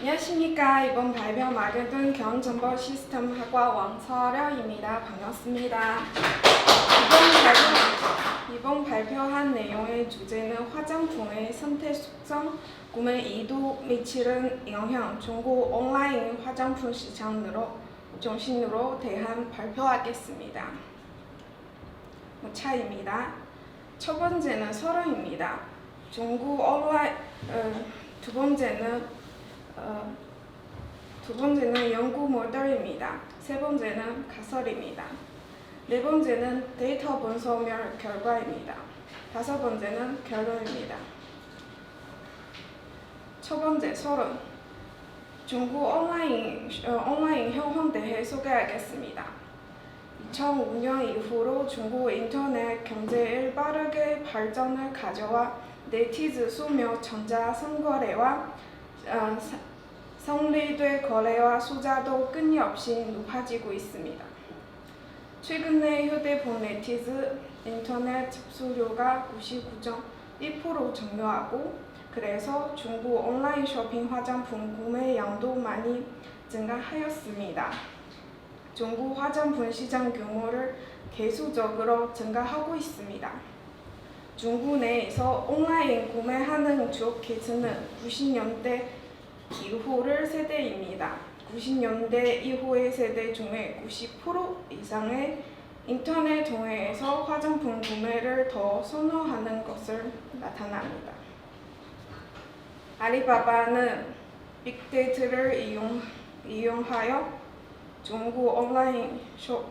안녕하십니까. 이번 발표 마개둔 경정보 시스템 학과 왕서려입니다. 반갑습니다. 이번, 발표, 이번 발표한 내용의 주제는 화장품의 선택 속성, 구매 이도 미치는 영향, 중국 온라인 화장품 시장으로 중심으로 대한 발표하겠습니다. 뭐 차입니다. 첫 번째는 서론입니다. 중국 온라인 어, 두 번째는 어, 두 번째는 연구 모델입니다. 세 번째는 가설입니다. 네 번째는 데이터 분석멸 결과입니다. 다섯 번째는 결론입니다. 첫 번째 서론. 중국 온라인 어, 온라인 현황 대해 소개하겠습니다. 2005년 이후로 중국 인터넷 경제의 빠르게 발전을 가져와 네티즈 수며 전자 선거래와 어, 사- 성리돼 거래와 숫자도 끊임없이 높아지고 있습니다. 최근에 휴대폰 네티즈 인터넷 접수료가 99.1% 증가하고 그래서 중국 온라인 쇼핑 화장품 구매량도 많이 증가하였습니다. 중국 화장품 시장 규모를 계속적으로 증가하고 있습니다. 중국 내에서 온라인 구매하는 주 계층은 90년대 이후를 세대입니다. 90년대 이후의 세대 중에 90% 이상의 인터넷 통해서 화장품 구매를 더 선호하는 것을 나타납니다. 아리바바는 빅데이터를 이용, 이용하여 중국 온라인 쇼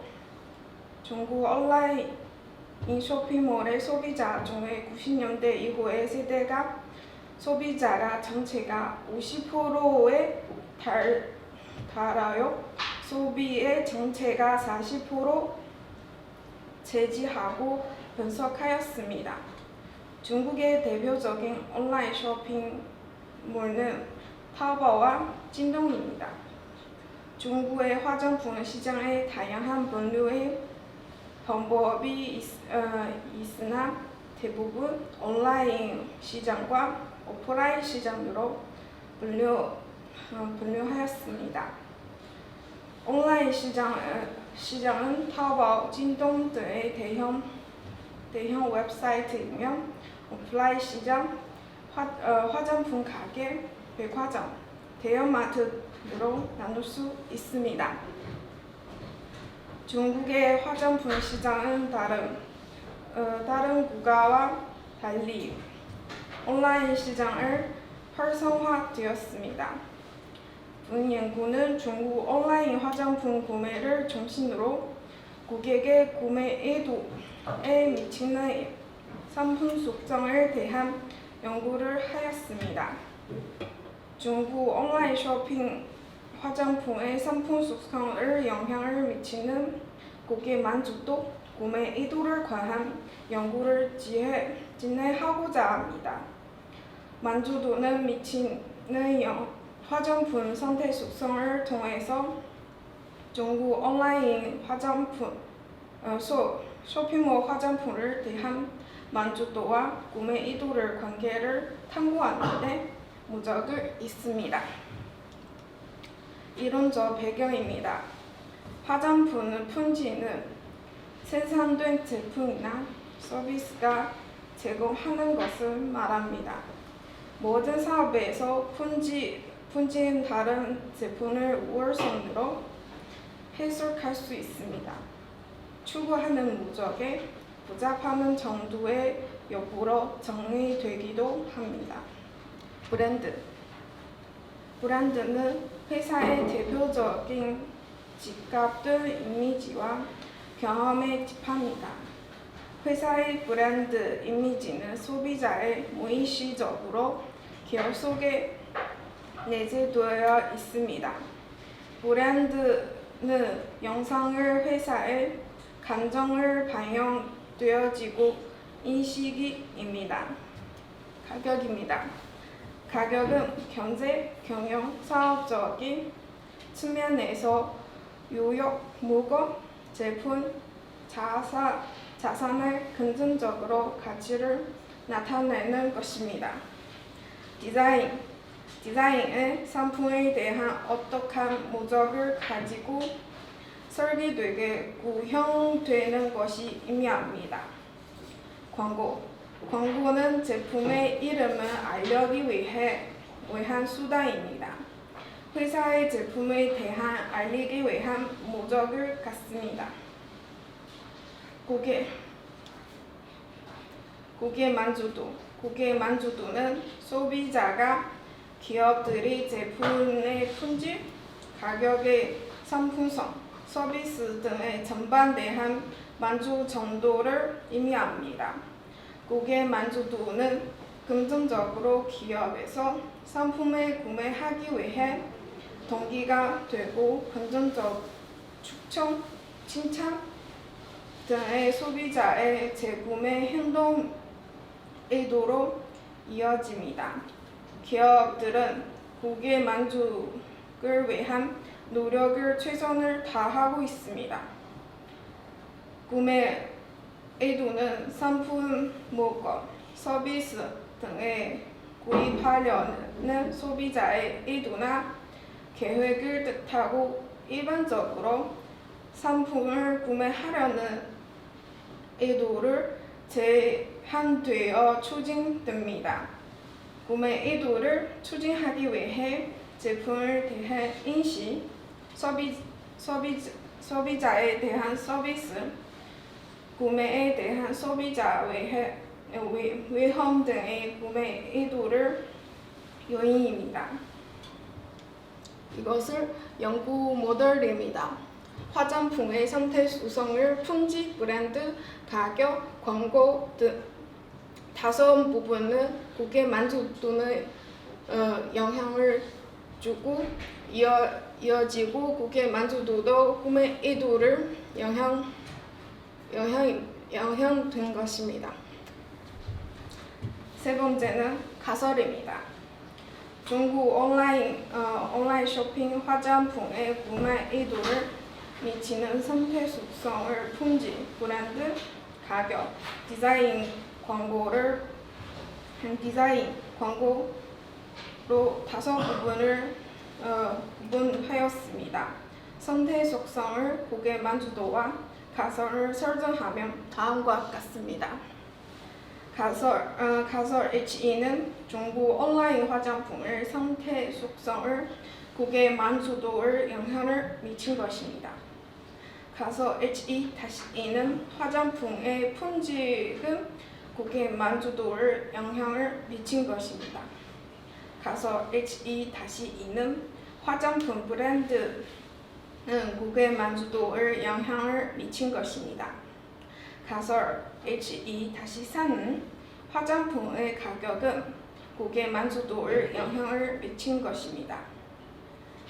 중국 온라인 쇼핑몰의 소비자 중에 90년대 이후의 세대가 소비자가 전체가 50%에 달, 달하여 소비의 전체가 40% 제지하고 분석하였습니다. 중국의 대표적인 온라인 쇼핑몰은 타오바오와 찐동입니다. 중국의 화장품 시장에 다양한 분류의 방법이 있, 어, 있으나 대부분 온라인 시장과 오프라인 시장으로 분류, 어, 분류하였습니다. 온라인 시장, 어, 시장은 타오바오, 찐동 등의 대형, 대형 웹사이트이며 오프라인 시장, 화, 어, 화장품 가게, 백화점, 대형마트로 나눌 수 있습니다. 중국의 화장품 시장은 다른, 어, 다른 국가와 달리 온라인 시장을 활성화되었습니다. 본 연구는 중국 온라인 화장품 구매를 중심으로 고객의 구매에도에 미치는 상품 속성에 대한 연구를 하였습니다. 중국 온라인 쇼핑 화장품의 상품 속성을 영향을 미치는 고객 만족도, 구매 의도를 관한 연구를 지해 진행하고자 합니다. 만족도는 미치는 영- 화장품 선택 속성을 통해서 중국 온라인 화장품 어, 쇼, 쇼핑몰 화장품을 대한 만족도와 구매 의도를 관계를 탐구하는데 목적을 있습니다. 이론적 배경입니다. 화장품 품질은 생산된 제품이나 서비스가 제공하는 것을 말합니다. 모든 사업에서 품질, 품질은 다른 제품을 우월선으로 해석할 수 있습니다. 추구하는 목적에 부잡하는 정도의 여부로 정의되기도 합니다. 브랜드 브랜드는 회사의 대표적인 지갑들 이미지와 경험에 집합니다. 회사의 브랜드 이미지는 소비자의 무의식적으로 기업 속에 내재되어 있습니다. 브랜드는 영상을 회사의 감정을 반영되어지고 인식입니다. 가격입니다. 가격은 경제, 경영, 사업적인 측면에서 유역, 물건, 제품, 자사, 자산의 금전적으로 가치를 나타내는 것입니다. 디자인 디자인은 상품에 대한 어떠한 목적을 가지고 설계되게 구형되는 것이 의미합니다. 광고 광고는 제품의 이름을 알리기 위해 위한 수단입니다. 회사의 제품에 대한 알리기 위한 목적을 갖습니다. 고객 고객 만족도 고객 만족도는 소비자가 기업들이 제품의 품질, 가격의 상품성, 서비스 등의 전반 대한 만족 정도를 의미합니다. 고객 만족도는 긍정적으로 기업에서 상품을 구매하기 위해 동기가 되고 긍정적 추천, 칭찬 등의 소비자의 재구매 행동 의도로 이어집니다. 기업들은 고객 만족을 위한 노력을 최선을 다하고 있습니다. 구매 의도는 상품, 물건, 서비스 등에 구입하려는 소비자의 의도나 계획을 뜻하고 일반적으로 상품을 구매하려는 의도를 제한되어 추진됩니다. 구매 의도를 추진하기 위해 제품을 대한 인식, 소비, 소비, 소비자에 대한 서비스, 구매에 대한 소비자 위해, 위, 위험 등의 구매 의도를 요인입니다. 이것을 연구 모델입니다. 화장품의 상태 수성을 품질, 브랜드, 가격, 광고 등 다섯 부분은 고객 만족도는 어, 영향을 주고 이어, 이어지고 고객 만족도도 구매 의도를 영향 영향 영향된 것입니다. 세 번째는 가설입니다. 중국 온라인 어, 온라인 쇼핑 화장품의 구매 의도를 미치는 상태 속성을 품질, 브랜드, 가격, 디자인 광고를 디자인 광고로 다섯 부분을 어, 구분하였습니다. 상태 속성을 고객 만족도와 가설을 설정하면 다음과 같습니다. 가설, 어, 가설 HE는 중국 온라인 화장품의 상태 속성을 고객 만족도를 영향을 미친 것입니다. 가설 HE-E는 화장품의 품질은 고객 만족도를 영향을 미친 것입니다. 가설 HE-2는 화장품 브랜드는 고객 만족도를 영향을 미친 것입니다. 가설 HE-3는 화장품의 가격은 고객 만족도를 영향을 미친 것입니다.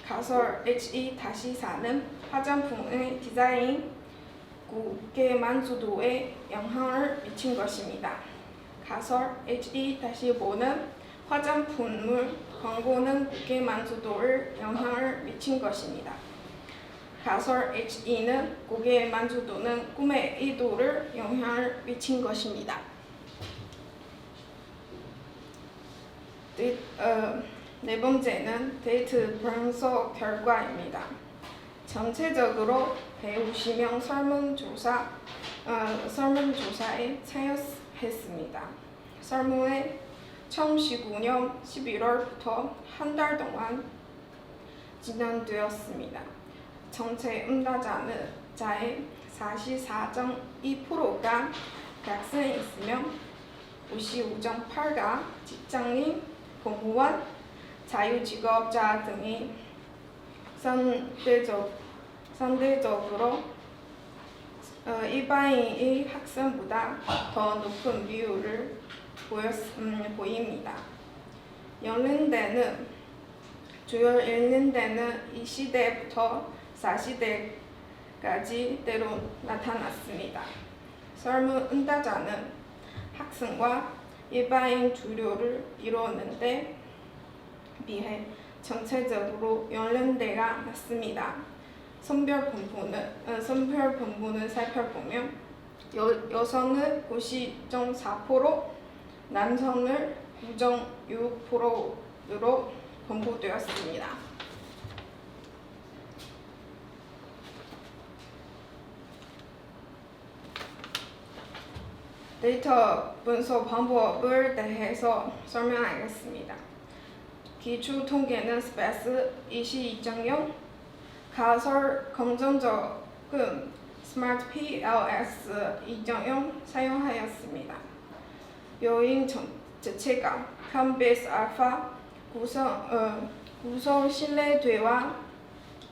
가설 HE-4는 화장품의 디자인, 고객 만족도에 영향을 미친 것입니다. 가설 HE-5는 화장품물 광고는 고객 만족도를 영향을 미친 것입니다. 가설 HE는 고객 만족도는 구매 의도를 영향을 미친 것입니다. 네, 어, 네 번째는 데이트 분석 결과입니다. 전체적으로 150명 설문조사 어, 설문조사에 참여했습니다. 설문에 2019년 11월부터 한 달 동안 진행되었습니다. 전체 응답자는 자의 44.2%가 학생이으며 55.8가 직장인, 공무원, 자유직업자 등이 상대적, 상대적으로 어, 일반인의 학생보다 더 높은 비율을 보였, 음, 보입니다. 연령대는 주요 연령대는 20대부터 40대까지 때로 나타났습니다. 설문 응답자는 학생과 일반인 주류를 이루었는데 비해 전체적으로 연령대가 낮습니다. 성별 분포는 어, 성별 분포는 살펴보면 여, 여성은 90.4%, 남성은 9.6%로 공부되었습니다. 데이터 분석 방법을 대해서 설명하겠습니다. 기초 통계는 스페이스 22.0 가설 검정적은 스마트 PLS 2.0 사용하였습니다. 요인 전- 자체가 컴베이스 알파 구성 어, 구성 신뢰도와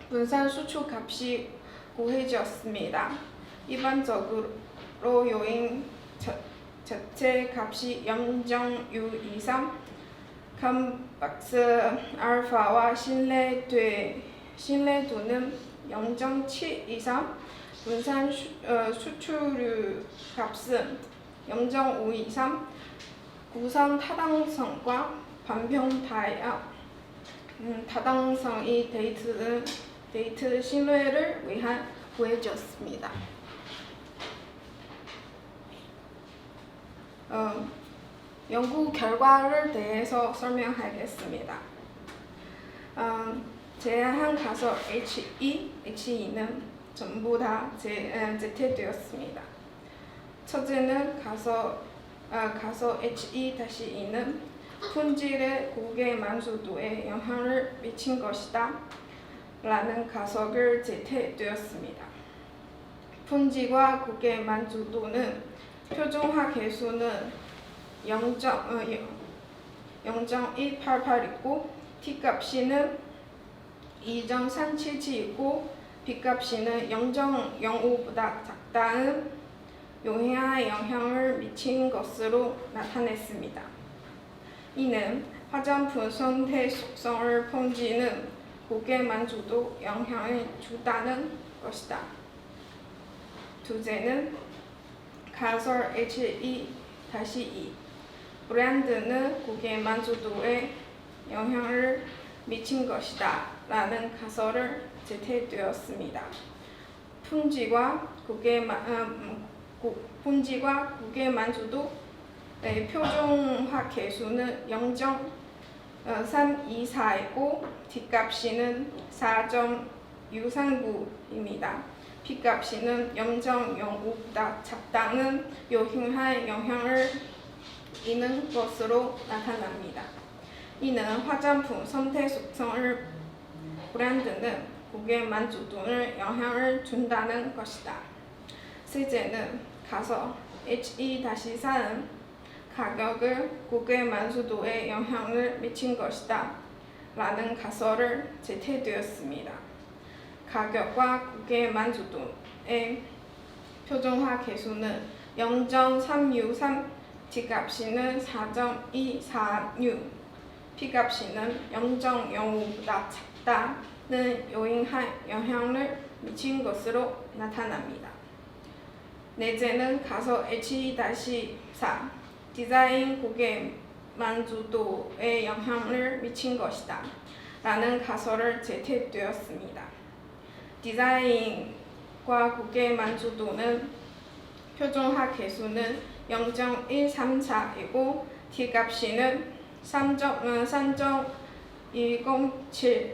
분산 수축 값이 구해졌습니다. 일반적으로 요인 자, 자체 값이 0.6 컴박스 알파와 신뢰도 신뢰도는 0.7 이상 분산 수, 어, 수출률 값은 0.5 이상 구성 타당성과 반평 다야 음, 타당성이 데이트 데이트 신뢰를 위한 구해졌습니다. 어, 연구 결과를 대해서 설명하겠습니다. 어, 제한 가설 H2, H2는 전부 다 제, 에, 제퇴되었습니다. 첫째는 가설 아, 가설 H2-2는 품질의 고객 만족도에 영향을 미친 것이다. 라는 가설을 제퇴되었습니다. 품질과 고객 만족도는 표준화 개수는 0. 어, 0.188이고 T값이는 2.377이고 B값이는 0.05보다 작다는 용해에 영향을 미친 것으로 나타냈습니다. 이는 화장품 선택 속성을 품지는 고객 만족도 영향을 주다는 것이다. 두째는 가설 H2-2 브랜드는 고객 만족도에 영향을 미친 것이다 라는 가설을 제퇴되었습니다. 품질과 고객 만 음, 고, 품질과 고객 만족도의 표준화 계수는 0.324이고 D값이는 4.639입니다. B값이는 0.05보다 작다는 요흉한 영향을 있는 것으로 나타납니다. 이는 화장품 선택 속성을 브랜드는 고객 만족도에 영향을 준다는 것이다. 셋째는 가서 H2-4는 가격을 고객 만족도에 영향을 미친 것이다. 라는 가설을 제퇴되었습니다. 가격과 고객 만족도의 표준화 0.363 D값이는 4.246 P값이는 0.05보다 작다는 요인한 영향을 미친 것으로 나타납니다. 넷째는 가서 H-4 디자인 고객 만족도에 영향을 미친 것이다. 라는 가설을 제퇴되었습니다. 디자인과 고객 만족도는 표준화 계수는 0.134이고 D값이는 3.107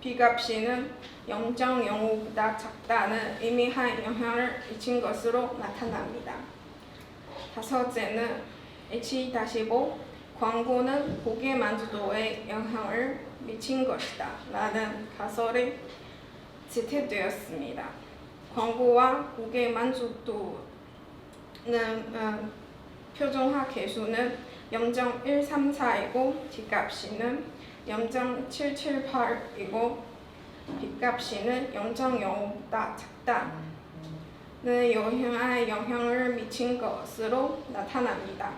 B값이는 0.05보다 작다는 의미한 영향을 미친 것으로 나타납니다. 다섯째는 H-5 광고는 고객 만족도에 영향을 미친 것이다. 라는 가설이 제퇴되었습니다. 광고와 고객 만족도는 어, 표준화 계수는 0.134이고 D값이는 0.778이고 B값이는 0.05보다 작다는 요형한 영향을 미친 것으로 나타납니다.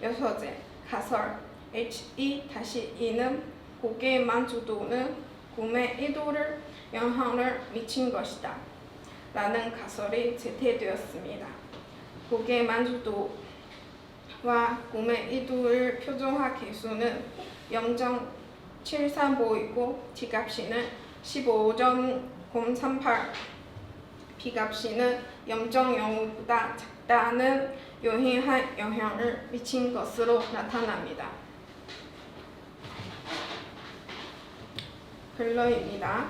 여섯째, 가설 H2-2는 고객 만족도는 구매 의도를 영향을 미친 것이다. 라는 가설이 제퇴되었습니다. 고객 만족도와 구매 의도를 표준화 계수는 0.735이고 D값이는 15.038 B값이는 0.05보다 작다는 요인한 영향을 미친 것으로 나타납니다. 결론입니다.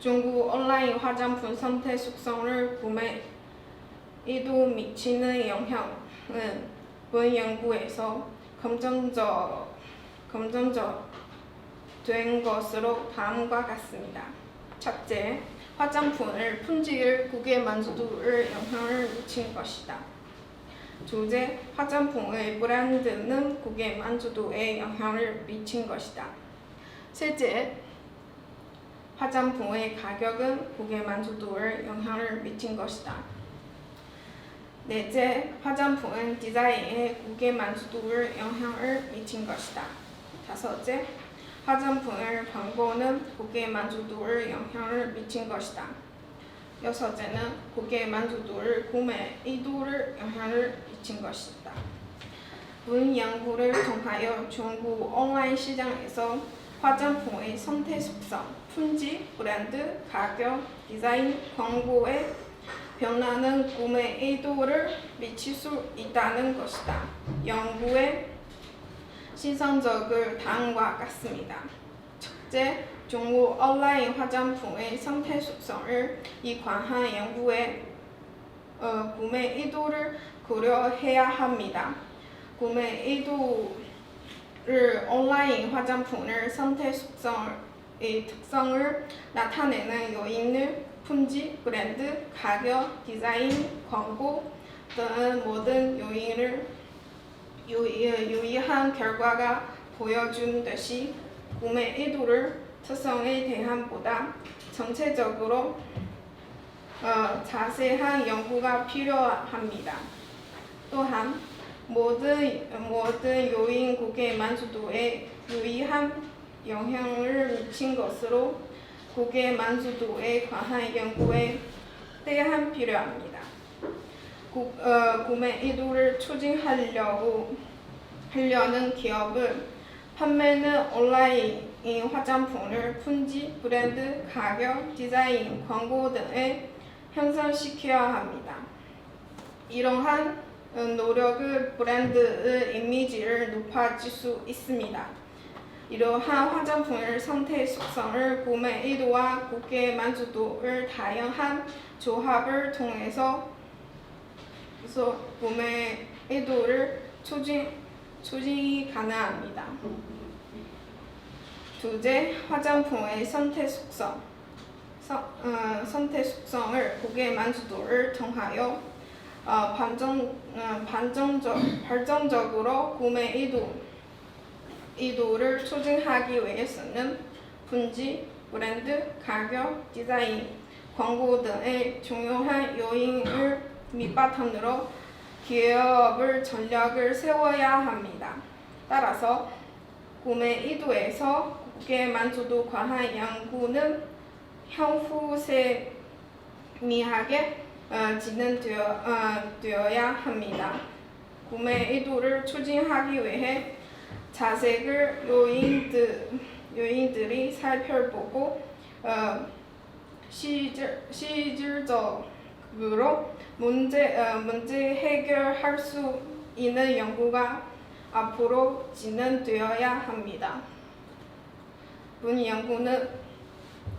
중국 온라인 화장품 선택 속성을 구매 이도 미치는 영향은 본 연구에서 검증적 검증적 된 것으로 다음과 같습니다. 첫째, 화장품을 품질, 고객 만족도를 영향을 미친 것이다. 둘째, 화장품의 브랜드는 고객 만족도에 영향을 미친 것이다. 셋째, 화장품의 가격은 고객 만족도에 영향을 미친 것이다. 넷째, 화장품은 디자인에 고객 만족도에 영향을 미친 것이다. 다섯째, 화장품을 광고는 고객 만족도에 영향을 미친 것이다. 여섯째는 고객 만족도를 구매 의도를 영향을 미친 것이다. 본 연구를 통하여 중국 온라인 시장에서 화장품의 선택 속성, 품질, 브랜드, 가격, 디자인, 광고의 변화는 구매 의도를 미칠 수 있다는 것이다. 연구의 시선적을 다음과 같습니다. 첫째, 중국 온라인 화장품의 선택 속성을 이관한 연구에 어, 구매 의도를 고려해야 합니다. 구매 의도를 온라인 화장품을 선택 속성 의 특성을 나타내는 요인을 품질, 브랜드, 가격, 디자인, 광고 등 모든 요인을 유의- 유의 한 결과가 보여준 듯이 구매 의도를 특성에 대한 보다 전체적으로 어, 자세한 연구가 필요합니다. 또한 모든 모든 요인 고객 만족도에 유의한 영향을 미친 것으로 고객 만족도에 관한 연구에 대한 필요합니다. 구, 어, 구매 의도를 추진하려고 하려는 기업은 판매는 온라인 화장품을 품질, 브랜드, 가격, 디자인, 광고 등에 향상시켜야 합니다. 이러한 어, 노력을 브랜드의 이미지를 높아질 수 있습니다. 이러한 화장품을 선택 속성을 구매 의도와 고객 만족도를 다양한 조합을 통해서 그래서 구매 의도를 추진, 추진이 가능합니다. 둘째, 화장품의 선택 속성. 서- 어, 선택 속성을 고객 만족도를 통하여 어, 반전, 어, 반전적, 발전적으로 구매 의도, 의도를 추진하기 위해서는 품질, 브랜드, 가격, 디자인, 광고 등의 중요한 요인을 밑바탕으로 기업을 전략을 세워야 합니다. 따라서 구매 의도에서 고객 만족도 관한 연구는 향후 세미하게 어, 진행되어 어, 합니다. 구매 의도를 추진하기 위해 자색을 요인들 요인들이 살펴보고 어, 시질 시질적으로 문제 어, 문제 해결할 수 있는 연구가 앞으로 진행되어야 합니다. 본 연구는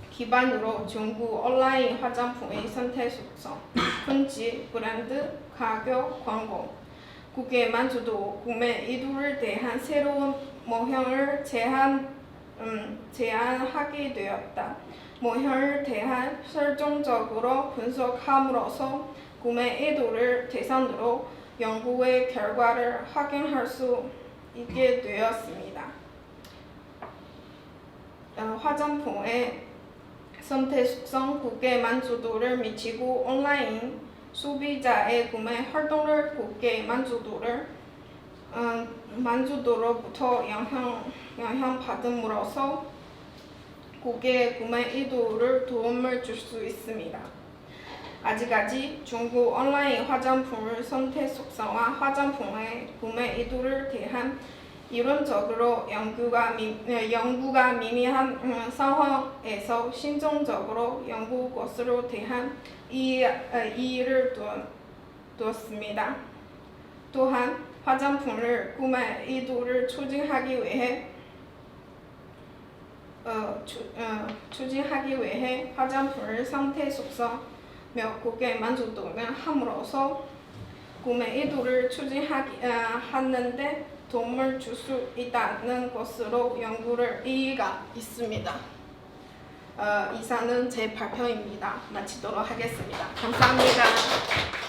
기반으로 중국 온라인 화장품의 선택 속성, 품질, 브랜드, 가격, 광고, 고객 만족도, 구매 의도를 대한 새로운 모형을 제안, 음, 제안하게 되었다. 모형을 대한 설정적으로 분석함으로써 구매 의도를 대상으로 연구의 결과를 확인할 수 있게 되었습니다. 어, 화장품의 선택 속성 고객 만족도를 미치고 온라인 소비자의 구매 활동을 고객 만족도를 어, 만족도로부터 영향 영향 받음으로써 고객 구매 의도를 도움을 줄 수 있습니다. 아직까지 중국 온라인 화장품을 선택 속성과 화장품의 구매 의도를 대한 이론적으로 연구가 미, 어, 연구가 미미한 음, 상황에서 신중적으로 연구 것으로 대한 이, 어, 이의를 두었, 두었습니다. 또한 화장품을 구매 의도를 추진하기 위해 어, 추, 어, 추진하기 위해 화장품을 상태 속성 며 고객 만족도를 함으로써 구매 의도를 추진하기 어, 하는데 도움을 줄 수 있다는 것으로 연구를 의의가 있습니다. 어, 이상은 제 발표입니다. 마치도록 하겠습니다. 감사합니다.